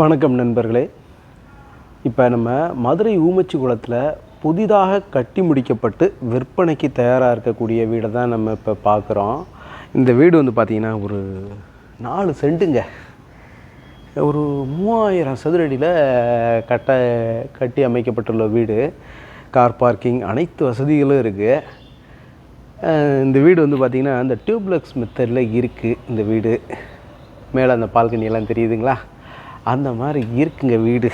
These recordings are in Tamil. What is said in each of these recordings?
வணக்கம் நண்பர்களே. இப்போ நம்ம மதுரை ஊமச்சி குளத்தில் புதிதாக கட்டி முடிக்கப்பட்டு விற்பனைக்கு தயாராக இருக்கக்கூடிய வீடை தான் நம்ம இப்போ பார்க்குறோம் இந்த வீடு வந்து பார்த்திங்கன்னா ஒரு நாலு சென்ட்டுங்க. ஒரு மூவாயிரம் சதுரடியில் கட்ட கட்டி அமைக்கப்பட்டுள்ள வீடு. கார் பார்க்கிங் அனைத்து வசதிகளும் இருக்குது இந்த வீடு வந்து பார்த்திங்கன்னா இந்த டியூப்லெக்ஸ் மெத்தடில் இருக்குது இந்த வீடு. மேலே அந்த பால்கனி எல்லாம் தெரியுதுங்களா? அந்த மாதிரி இருக்குங்க வீடு.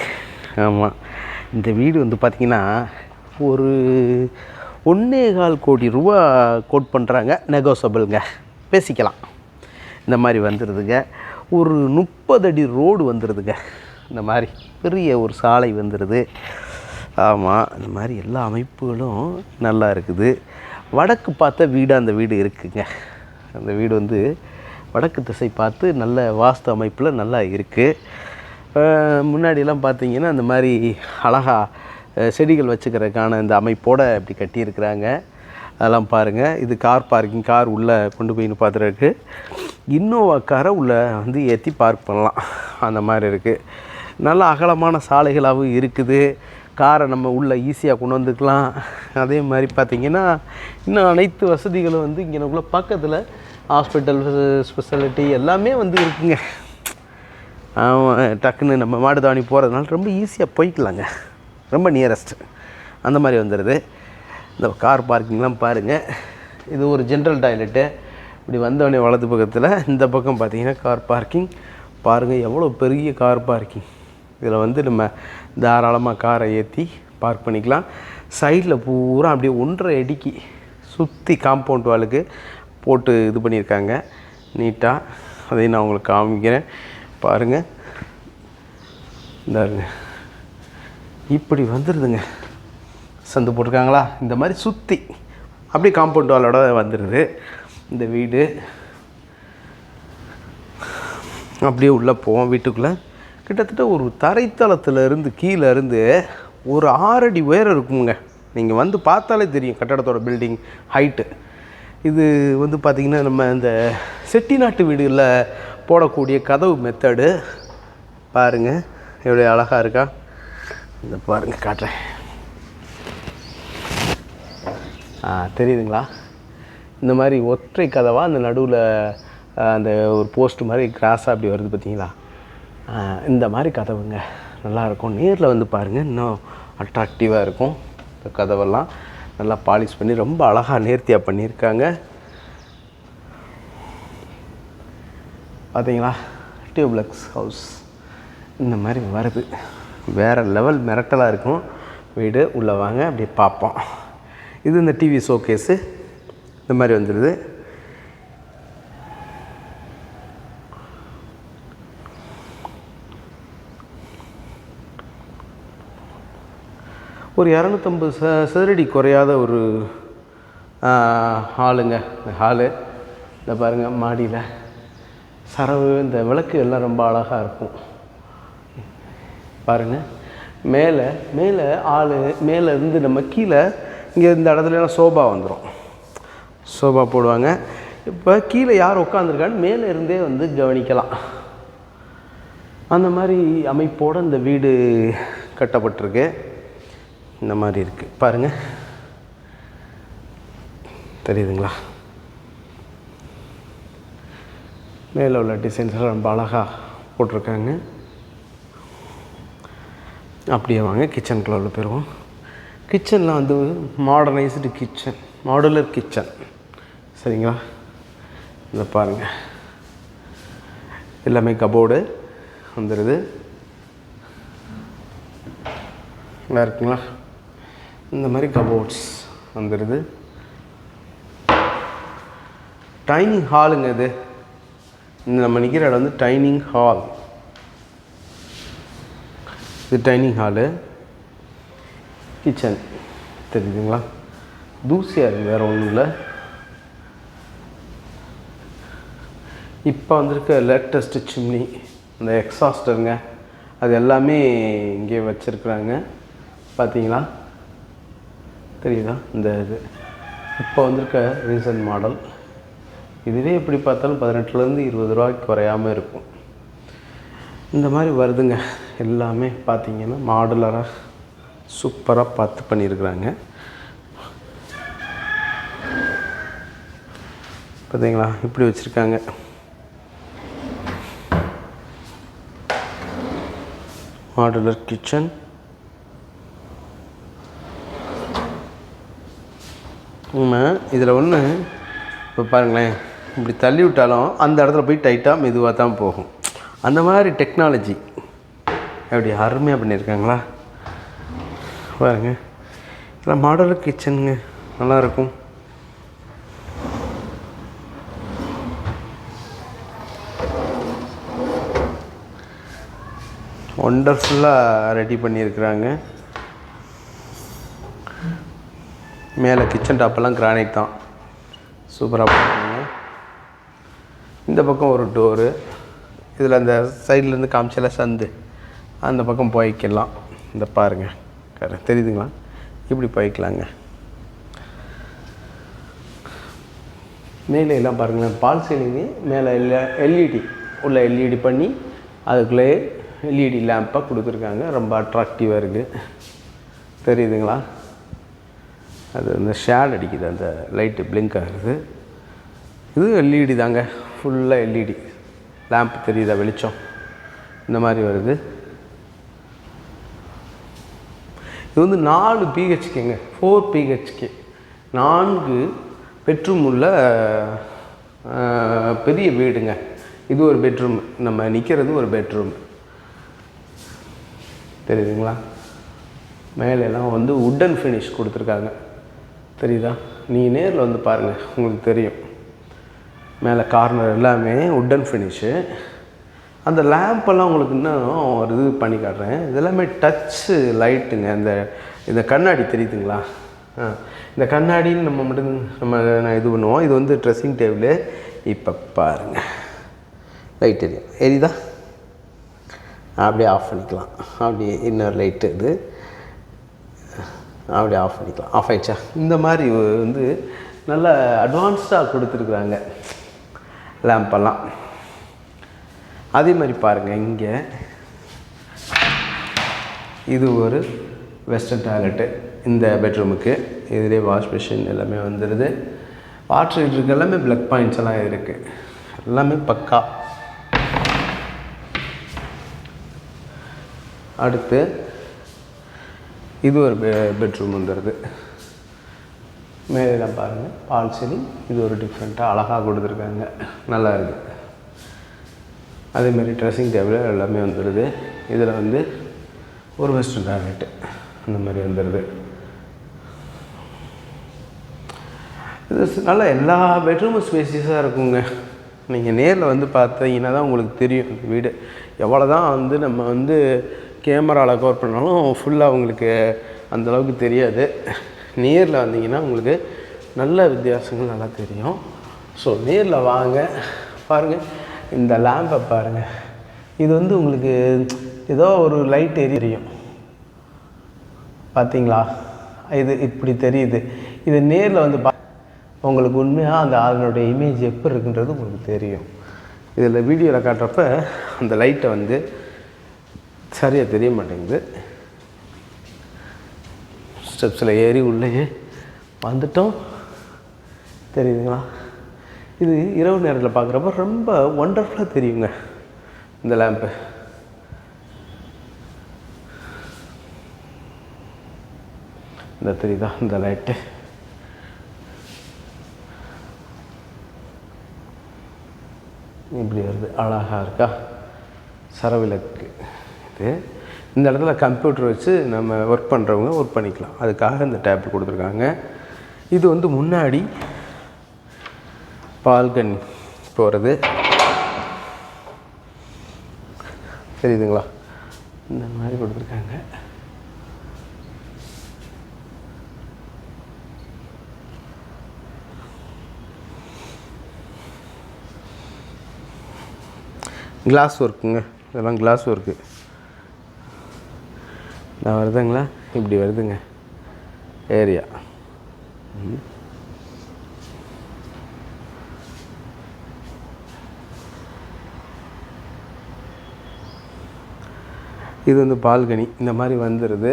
ஆமாம் இந்த வீடு வந்து பார்த்திங்கன்னா ஒரு ஒன்றே கால் கோடி ரூபா கோட் பண்ணுறாங்க நெகோசபிள்ங்க பேசிக்கலாம். இந்த மாதிரி வந்துடுதுங்க ஒரு முப்பது அடி ரோடு வந்துடுதுங்க இந்த மாதிரி பெரிய ஒரு சாலை வந்துடுது ஆமாம் இந்த மாதிரி எல்லா அமைப்புகளும் நல்லா இருக்குது. வடக்கு பார்த்த வீடு அந்த வீடு இருக்குங்க. அந்த வீடு வந்து வடக்கு திசை பார்த்து நல்ல வாஸ்து அமைப்பில் நல்லா இருக்குது முன்னாடியெல்லாம் பார்த்தீங்கன்னா அந்த மாதிரி அழகாக செடிகள் வச்சுக்கிறதுக்கான இந்த அமைப்போடு இப்படி கட்டியிருக்கிறாங்க. அதெல்லாம் பாருங்கள் இது கார் பார்க்கிங் கார் உள்ளே கொண்டு போய் பார்த்துருக்கு இன்னோவா காரை உள்ளே வந்து ஏற்றி பார்க் பண்ணலாம். அந்த மாதிரி இருக்குது நல்ல அகலமான சாலைகளாகவும் இருக்குது. காரை நம்ம உள்ளே ஈஸியாக கொண்டு வந்துக்கலாம். அதே மாதிரி பார்த்திங்கன்னா இன்னும் அனைத்து வசதிகளும் வந்து இங்கே நம்மள பக்கத்தில் ஹாஸ்பிட்டல் ஸ்பெஷாலிட்டி எல்லாமே வந்து இருக்குங்க. டக்குன்னு நம்ம மாடு தாவணி போகிறதுனால ரொம்ப ஈஸியாக போய்க்கலாங்க. ரொம்ப நியரஸ்ட் அந்த மாதிரி வந்துடுது இந்த கார் பார்க்கிங்லாம் பாருங்கள் இது ஒரு ஜென்ரல் டாய்லெட்டு இப்படி வந்தோடனே வலது பக்கத்தில் இந்த பக்கம் பார்த்திங்கன்னா கார் பார்க்கிங் பாருங்கள் எவ்வளோ பெரிய கார் பார்க்கிங் இதில் வந்து நம்ம தாராளமாக காரை ஏற்றி பார்க் பண்ணிக்கலாம். சைடில் பூரா அப்படியே ஒன்றரை அடிக்கு சுற்றி காம்பவுண்ட் வாலுக்கு போட்டு இது பண்ணியிருக்காங்க. நீட்டாக அதையும் நான் உங்களுக்கு காமிக்கிறேன். பாருங்கள் இந்தாருங்க. இப்படி வந்துடுதுங்க சந்து போட்டிருக்காங்களா? இந்த மாதிரி சுற்றி அப்படியே காம்பவுண்ட் வாலோட வந்துடுது இந்த வீடு. அப்படியே உள்ளே போவோம் வீட்டுக்குள்ளே. கிட்டத்தட்ட ஒரு தரைத்தளத்துல இருந்து கீழே இருந்து ஒரு ஆறடி உயரம் இருக்குங்க. நீங்கள் வந்து பார்த்தாலே தெரியும் கட்டடத்தோட பில்டிங் ஹைட்டு இது வந்து பார்த்திங்கன்னா நம்ம இந்த செட்டிநாட்டு வீடுகளில் போடக்கூடிய கதவு மெத்தடு பாருங்கள் எவ்வளோ அழகாக இருக்கா? இந்த பாருங்கள் காட்டுறேன். ஆ தெரியுதுங்களா? இந்த மாதிரி ஒற்றை கதவாக அந்த நடுவில் அந்த ஒரு போஸ்ட் மாதிரி கிராஸாக அப்படி வருது பார்த்தீங்களா இந்த மாதிரி கதவுங்க. நல்லாயிருக்கும் நேரில் வந்து பாருங்கள் இன்னும் அட்ராக்டிவாக இருக்கும். இந்த கதவெல்லாம் நல்லா பாலிஷ் பண்ணி ரொம்ப அழகாக நேர்த்தியாக பண்ணியிருக்காங்க. பார்த்தீங்களா? Duplex house. இந்த மாதிரி வருது. வேறு லெவல் மிரட்டலாக இருக்கும். வீடு உள்ளே வாங்க அப்படியே பார்ப்போம். இது இந்த டிவி ஷோகேஸு இந்த மாதிரி வந்துடுது ஒரு இரநூத்தம்பது ச சதுரடி குறையாத ஒரு ஹாலுங்க. இந்த ஹாலு. இந்த பாருங்கள் மாடியில். சரவு இந்த விளக்கு எல்லாம் ரொம்ப அழகாக இருக்கும். பாருங்கள் மேலே மேலே ஆள் மேலே இருந்து நம்ம கீழே இங்கே இந்த இடத்துலலாம் சோபா வந்துடும் சோபா போடுவாங்க. இப்போ கீழே யார் உட்காந்துருக்கான்னு மேலே இருந்தே வந்து கவனிக்கலாம். அந்த மாதிரி அமைப்போடு இந்த வீடு கட்டப்பட்டிருக்கு. இந்த மாதிரி இருக்குது பாருங்கள் தெரியுதுங்களா? மேலே உள்ள டிசைன்ஸெல்லாம் ரொம்ப அழகாக போட்டிருக்காங்க. அப்படியே வாங்க கிச்சனுக்குள்ள உள்ள போயிடுவோம் கிச்சனில் வந்து மாடர்னைஸ்டு கிச்சன் மாடுலர் கிச்சன் சரிங்களா? இதை பாருங்கள் எல்லாமே கபோர்டு வந்துடுது நல்லா இருக்குங்களா? இந்த மாதிரி கபோர்ட்ஸ் வந்துடுது டைனிங் ஹாலுங்க இது. நம்ம நிற்கிற இடம் வந்து டைனிங் ஹால் இது டைனிங் ஹாலு கிச்சன் தெரியுதுங்களா? தூசியாக இருக்குது வேறு ஒன்றும் இல்லை. இப்போ வந்திருக்க லேட்டஸ்ட் சிம்னி அந்த எக்ஸாஸ்டருங்க அது எல்லாமே இங்கே வச்சுருக்குறாங்க. பார்த்தீங்களா தெரியுதா? இந்த இது. இப்போ வந்திருக்க ரீசன்ட் மாடல் இதுவே எப்படி பார்த்தாலும் பதினெட்டுலேருந்து இருபது ரூபாய்க்கு குறையாமல் இருக்கும். இந்த மாதிரி வருதுங்க. எல்லாமே பார்த்திங்கன்னா மாடுலராக சூப்பராக பார்த்து பண்ணியிருக்கிறாங்க. பார்த்தீங்களா? இப்படி வச்சுருக்காங்க. Modular kitchen. இதில் ஒன்று இப்போ பாருங்களேன். இப்படி தள்ளி விட்டாலும் அந்த இடத்துல போய் டைட்டாக மெதுவாக தான் போகும். அந்த மாதிரி டெக்னாலஜி எப்படி அருமையாக பண்ணியிருக்காங்களா? பாருங்க. இதெல்லாம் மாடல் கிச்சனுங்க நல்லாயிருக்கும் ஒண்டர்ஃபுல்லாக ரெடி பண்ணியிருக்கிறாங்க. மேலே கிச்சன் டாப்பெல்லாம் கிரானைட் தான். சூப்பராக பண்ணுறாங்க இந்த பக்கம் ஒரு டோரு இதில் அந்த சைட்லேருந்து காமிச்சல சந்து. அந்த பக்கம் போய்க்கலாம். இந்த பாருங்கள் கர தெரியுதுங்களா? இப்படி போய்க்கலாங்க. மேலே எல்லாம் பாருங்களேன் பால் சீலிங்கு மேலே எல்இடி உள்ள எல்இடி பண்ணி அதுக்குள்ளேயே எல்இடி லேம்ப்பாக கொடுத்துருக்காங்க. ரொம்ப அட்ராக்டிவாக இருக்குது தெரியுதுங்களா? அது இந்த ஷேட் அடிக்குது அந்த லைட்டு பிளிங்க் ஆகுது. இது எல்இடி தாங்க. ஃபுல்லாக எல்இடி லேம்ப் தெரியுதா வெளிச்சம்? இந்த மாதிரி வருது. இது வந்து நாலு பிஹெச்கேங்க ஃபோர் பிஹெச்கே நான்கு பெட்ரூம் உள்ள பெரிய வீடுங்க. இது ஒரு பெட்ரூம் நம்ம நிற்கிறது ஒரு பெட்ரூம் தெரியுதுங்களா? மேலே எல்லாம் வந்து உட்டன் ஃபினிஷ் கொடுத்துருக்காங்க. தெரியுதா? நீங்கள் நேரில் வந்து பாருங்கள் உங்களுக்கு தெரியும். மேலே கார்னர் எல்லாமே உட்டன் ஃபினிஷு அந்த லேம்பெல்லாம் உங்களுக்கு இன்னும் ஒரு இது பண்ணி காட்டுறேன். இதெல்லாமே டச்சு லைட்டுங்க இந்த இந்த கண்ணாடி தெரியுதுங்களா? ஆ இந்த கண்ணாடின்னு நம்ம மட்டும் நம்ம நான் இது பண்ணுவோம். இது வந்து ட்ரெஸ்ஸிங் டேபிள் இப்போ பாருங்கள் லைட் எரியும் எரியுதா? அப்படியே ஆஃப் பண்ணிக்கலாம். அப்படியே இன்னொரு லைட்டு இது. அப்படியே ஆஃப் பண்ணிக்கலாம். ஆஃப் ஆயிடுச்சா? இந்த மாதிரி வந்து நல்லா அட்வான்ஸ்டாக கொடுத்துருக்குறாங்க. லேம்பெல்லாம் அதே மாதிரி பாருங்கள் இங்கே. இது ஒரு வெஸ்டர்ன் டாய்லெட்டு இந்த பெட்ரூமுக்கு இதிலே வாஷ் மிஷின் எல்லாமே வந்துடுது வாட்டர் ஹீட்டருக்கு எல்லாமே ப்ளக் பாயிண்ட்ஸ் எல்லாம் இருக்குது எல்லாமே பக்கா. அடுத்து இது ஒரு பெ பெட்ரூம் வந்துடுது மேலாம் பாருங்கள் பால் செடி இது ஒரு டிஃப்ரெண்ட்டாக அழகாக கொடுத்துருக்காங்க. நல்லா இருக்குது அதேமாதிரி ட்ரெஸ்ஸிங் டேபிள் எல்லாமே வந்துடுது இதில் வந்து ஒரு வெஸ்டர்ன் டாய்லெட்டு அந்த மாதிரி வந்துடுது இது நல்லா எல்லா பெட்ரூமும் ஸ்பேசியஸாக இருக்குங்க. நீங்கள் நேரில் வந்து பார்த்தீங்கன்னா தான் உங்களுக்கு தெரியும். இந்த வீடு எவ்வளோ தான் வந்து நம்ம வந்து கேமராவில் கவர் பண்ணாலும் ஃபுல்லாக உங்களுக்கு அந்த அளவுக்கு தெரியாது. நேரில் வந்தீங்கன்னா உங்களுக்கு நல்ல வித்தியாசங்கள் நல்லா தெரியும். ஸோ நேரில் வாங்க. பாருங்கள் இந்த லேம்பை பாருங்கள் இது வந்து உங்களுக்கு ஏதோ ஒரு லைட் எரியும் பார்த்தீங்களா இது இப்படி தெரியுது. இது நேரில் வந்து பா உங்களுக்கு உண்மையாக அந்த அதனுடைய இமேஜ் எப்படி இருக்குன்றது உங்களுக்கு தெரியும். இதில் வீடியோவில் காட்டுறப்ப அந்த லைட்டை வந்து சரியாக தெரிய மாட்டேங்குது. ஸ்டெப்ஸில் ஏறி உள்ளேயே வந்துட்டோம். தெரியுதுங்களா? இது இரவு நேரத்தில் பார்க்குறப்ப ரொம்ப ஒண்டர்ஃபுல்லாக தெரியுங்க இந்த லேம்பு இந்த தெரியுதா? இந்த லைட்டு இப்படி வருது. அழகாக இருக்கா? சரவிளக்கு. இது இந்த இடத்துல கம்ப்யூட்டர் வச்சு நம்ம ஒர்க் பண்ணுறவங்க ஒர்க் பண்ணிக்கலாம். அதுக்காக இந்த டேப் கொடுத்துருக்காங்க. இது வந்து முன்னாடி பால்கனி போகிறது தெரியுதுங்களா? இந்த மாதிரி கொடுத்துருக்காங்க. கிளாஸ் ஒர்க்குங்க இதெல்லாம் கிளாஸ் ஒர்க்கு நான் வருதுங்களா? இப்படி வருதுங்க. ஏரியா. இது வந்து பால்கனி. இந்த மாதிரி வந்துடுது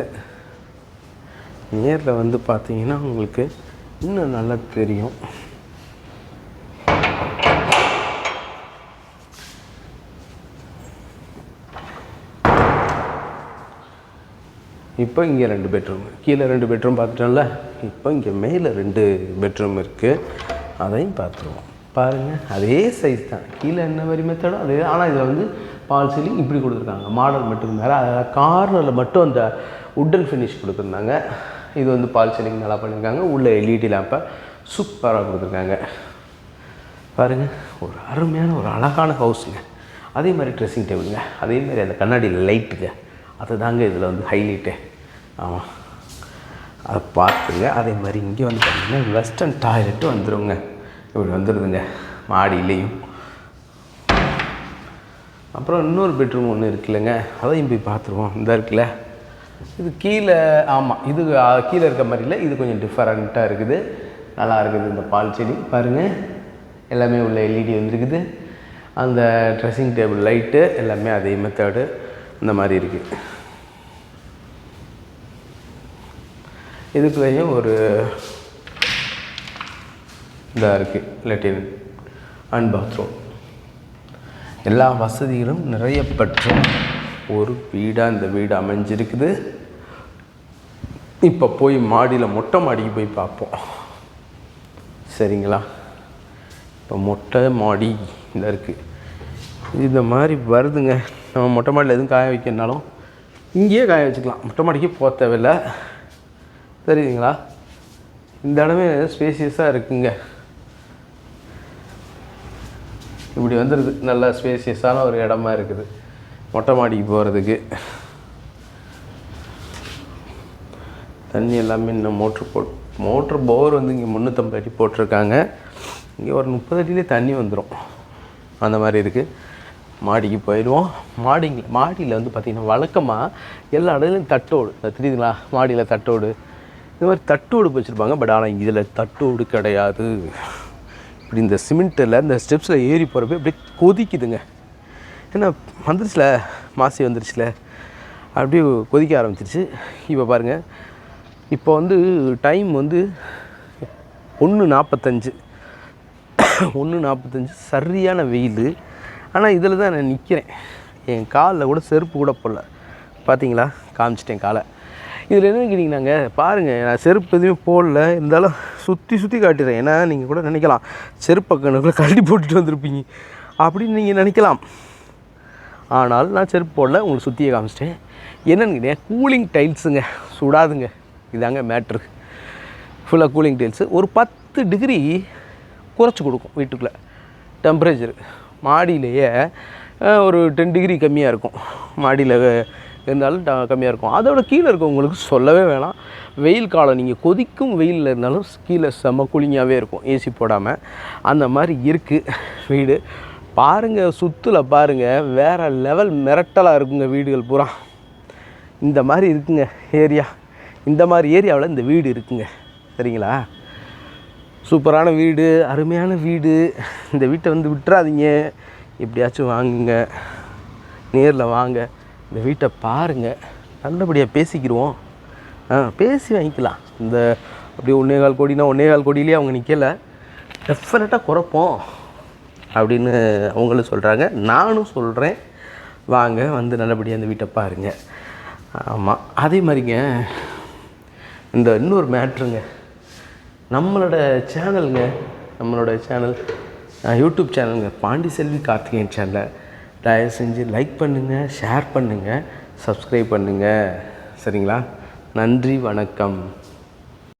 நேரில் வந்து பார்த்தீங்கன்னா உங்களுக்கு இன்னும் நல்லா தெரியும். இப்போ இங்கே ரெண்டு பெட்ரூம் கீழே ரெண்டு பெட்ரூம் பார்த்துட்டோம்ல இப்போ இங்கே மேலே ரெண்டு பெட்ரூம் இருக்குது அதையும் பார்த்துருவோம். பாருங்கள் அதே சைஸ் தான். கீழே என்ன மாதிரி மெத்தடோ அதே ஆனால் இதில் வந்து பால் சீலிங் இப்படி கொடுத்துருக்காங்க. மாடல் மட்டும் வேறு. அதில் கார்னரில் மட்டும் அந்த உட்டன் ஃபினிஷ் கொடுத்துருந்தாங்க. இது வந்து பால் சீலிங் நல்லா பண்ணியிருக்காங்க உள்ள எல்இடி லேம்பை சூப்பராக கொடுத்துருக்காங்க. பாருங்கள் ஒரு அருமையான ஒரு அழகான ஹவுஸுங்க அதே மாதிரி ட்ரெஸ்ஸிங் டேபிளுங்க அதே மாதிரி அந்த கண்ணாடியில் லைட்டுங்க அதுதாங்க இதில் வந்து ஹைலைட்டு ஆமாம் அதை பார்த்துங்க. அதே மாதிரி இங்கே வந்து பார்த்தீங்கன்னா வெஸ்டர்ன் டாய்லெட்டு வந்துடுங்க இப்படி வந்துடுதுங்க மாடியிலையும். அப்புறம் இன்னொரு பெட்ரூம் ஒன்று இருக்குல்லங்க. அதையும் போய் பார்த்துருவோம். இந்த இருக்குல்ல? இது கீழே ஆமாம் இது கீழே இருக்க மாதிரி இல்லை. இது கொஞ்சம் டிஃப்ரெண்ட்டாக இருக்குது. நல்லா இருக்குது இந்த பால் செடி. பாருங்கள் எல்லாமே உள்ள எல்இடி வந்துருக்குது. அந்த ட்ரெஸ்ஸிங் டேபிள் லைட்டு எல்லாமே அதே மெத்தடு இந்த மாதிரி இருக்குது இதுக்குள்ளேயும் ஒரு இதாக இருக்குது லெட்டின் அண்ட் பாத்ரூம் எல்லா வசதிகளும் நிறைய பெற்ற ஒரு வீடாக இந்த வீடு அமைஞ்சிருக்குது. இப்போ போய் மாடியில் மொட்டை மாடிக்கு போய் பார்ப்போம். சரிங்களா? இப்போ மொட்டை மாடி இந்த இருக்குது இந்த மாதிரி வருதுங்க. நம்ம மொட்டை மாடியில் எதுவும் காய வைக்கணுனாலும் இங்கேயே காய வச்சுக்கலாம். மொட்டை மாடிக்கு போக தேவையில்லை. தெரியுதுங்களா? இந்த இடமே ஸ்பேசியஸாக இருக்குங்க. இப்படி வந்துடுது நல்ல ஸ்பேசியஸான ஒரு இடமா இருக்குது. மொட்டை மாடிக்கு போகிறதுக்கு தண்ணி எல்லாமே இன்னும் மோட்ரு போட் மோட்ரு போர் வந்து இங்கே முந்நூற்றம்பது அடி போட்டிருக்காங்க. இங்கே ஒரு முப்பது அடியிலே தண்ணி வந்துடும் அந்த மாதிரி இருக்குது மாடிக்கு போயிடுவோம். மாடிங்க மாடியில் வந்து பார்த்திங்கன்னா வழக்கமாக எல்லா இடத்துலையும் தட்டோடு. தெரியுதுங்களா? மாடியில் தட்டோடு. இந்த மாதிரி தட்டோடு வச்சுருப்பாங்க. பட் ஆனால் இதில் தட்டோடு கிடையாது. இப்படி இந்த சிமெண்ட்டில் இந்த ஸ்டெப்ஸில் ஏறி போகிறப்ப அப்படியே கொதிக்குதுங்க. ஏன்னா வந்துருச்சுல? மாசி வந்துருச்சுல? அப்படியே கொதிக்க ஆரம்பிச்சிருச்சு. இப்போ பாருங்கள் இப்போ வந்து டைம் வந்து ஒன்று நாற்பத்தஞ்சு ஒன்று நாற்பத்தஞ்சு சரியான வெயில். ஆனால் இதில் தான் நான் நிற்கிறேன் என் காலில் கூட செருப்பு கூட போடல. பார்த்தீங்களா காமிச்சிட்டேன் காலை. இதில் என்ன கேட்டிங்கன்னாங்க பாருங்கள் நான் செருப்பு எதுவுமே போடல. இருந்தாலும் சுற்றி சுற்றி காட்டுறேன் ஏன்னா நீங்கள் கூட நினைக்கலாம் செருப்பை கணக்குள்ள கழட்டி போட்டுட்டு வந்திருப்பீங்க. அப்படின்னு நீங்கள் நினைக்கலாம். ஆனால் நான் செருப்பு போடல உங்களுக்கு சுற்றியே காமிச்சிட்டேன். என்னென்னு கேட்டீங்க கூலிங் டைல்ஸுங்க சுடாதுங்க. இதாங்க மேட்ரு ஃபுல்லாக கூலிங் டைல்ஸு ஒரு பத்து டிகிரி குறைச்சி கொடுக்கும் வீட்டுக்குள்ளே. டெம்பரேச்சர் மாடியிலேயே ஒரு டென் டிகிரி கம்மியாக இருக்கும். மாடியில் இருந்தாலும் ட கம்மியாக இருக்கும். அதோட கீழே இருக்கவங்களுக்கு சொல்லவே வேணாம். வெயில் காலம் நீங்கள் கொதிக்கும் வெயிலில் இருந்தாலும் கீழே செம்ம கூலிங்காகவே இருக்கும் ஏசி போடாமல் அந்த மாதிரி இருக்குது வீடு. பாருங்கள் சுற்றுல பாருங்கள் வேறு லெவல் மிரட்டலாக இருக்குங்க வீடுகள் பூரா. இந்த மாதிரி இருக்குங்க ஏரியா இந்த மாதிரி ஏரியாவில் இந்த வீடு இருக்குங்க. சரிங்களா? சூப்பரான வீடு அருமையான வீடு. இந்த வீட்டை வந்து விட்டுறாதீங்க. எப்படியாச்சும் வாங்குங்க. நேரில் வாங்க. இந்த வீட்டை பாருங்கள் நல்லபடியாக பேசிக்கிடுவோம் ஆ பேசி வாங்கிக்கலாம். இந்த அப்படியே ஒன்றே கால் கோடினா ஒன்றே கால் கோடியிலே அவங்க நிற்கலை டெஃபினட்டாக குறைப்போம் அப்படின்னு அவங்களும் சொல்கிறாங்க நானும் சொல்கிறேன் வாங்க வந்து நல்லபடியாக இந்த வீட்டை பாருங்கள் ஆமாம் அதே மாதிரிங்க இந்த இன்னொரு மேட்ருங்க. நம்மளோட சேனலுங்க நம்மளோட சேனல் யூடியூப் சேனலுங்க பாண்டி செல்வி கார்த்திகேயன் சேனலை தயவு செஞ்சு லைக் பண்ணுங்கள் ஷேர் பண்ணுங்கள் சப்ஸ்கிரைப் பண்ணுங்கள் சரிங்களா? நன்றி வணக்கம்.